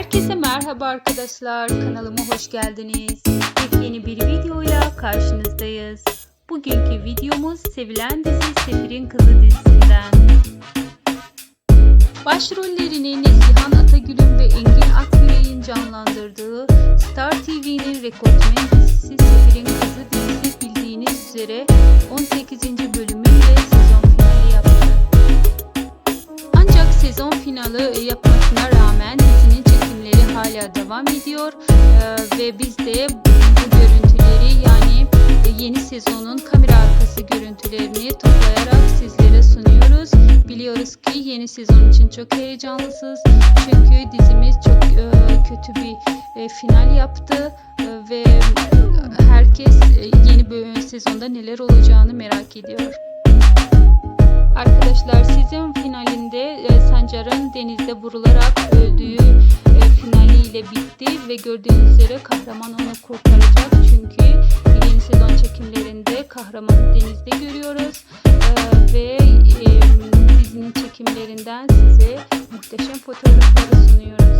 Herkese merhaba arkadaşlar. Kanalıma hoş geldiniz. Yepyeni bir videoyla karşınızdayız. Bugünkü videomuz sevilen dizi Sefir'in Kızı dizisinden. Başrollerini Neslihan Atagül'ün ve Engin Akyürek'in canlandırdığı Star TV'nin rekortmen dizisi Sefir'in Kızı dizisi bildiğiniz üzere 18. bölümüyle sezon finali yaptı. Ancak sezon finali yapmasına rağmen dizinin hala devam ediyor Ee, ve biz de bu görüntüleri yani yeni sezonun kamera arkası görüntülerini toplayarak sizlere sunuyoruz. Biliyoruz ki yeni sezon için çok heyecanlısınız çünkü dizimiz çok e, kötü bir e, final yaptı E, ve herkes e, yeni bölüm sezonda neler olacağını merak ediyor. Arkadaşlar sezon finalinde e, Sancar'ın denizde vurularak öldüğü e, finaliyle bitti ve gördüğünüz üzere kahraman onu kurtaracak çünkü yeni sezon çekimlerinde kahramanı denizde görüyoruz E, ve e, dizinin çekimlerinden size muhteşem fotoğrafları sunuyoruz.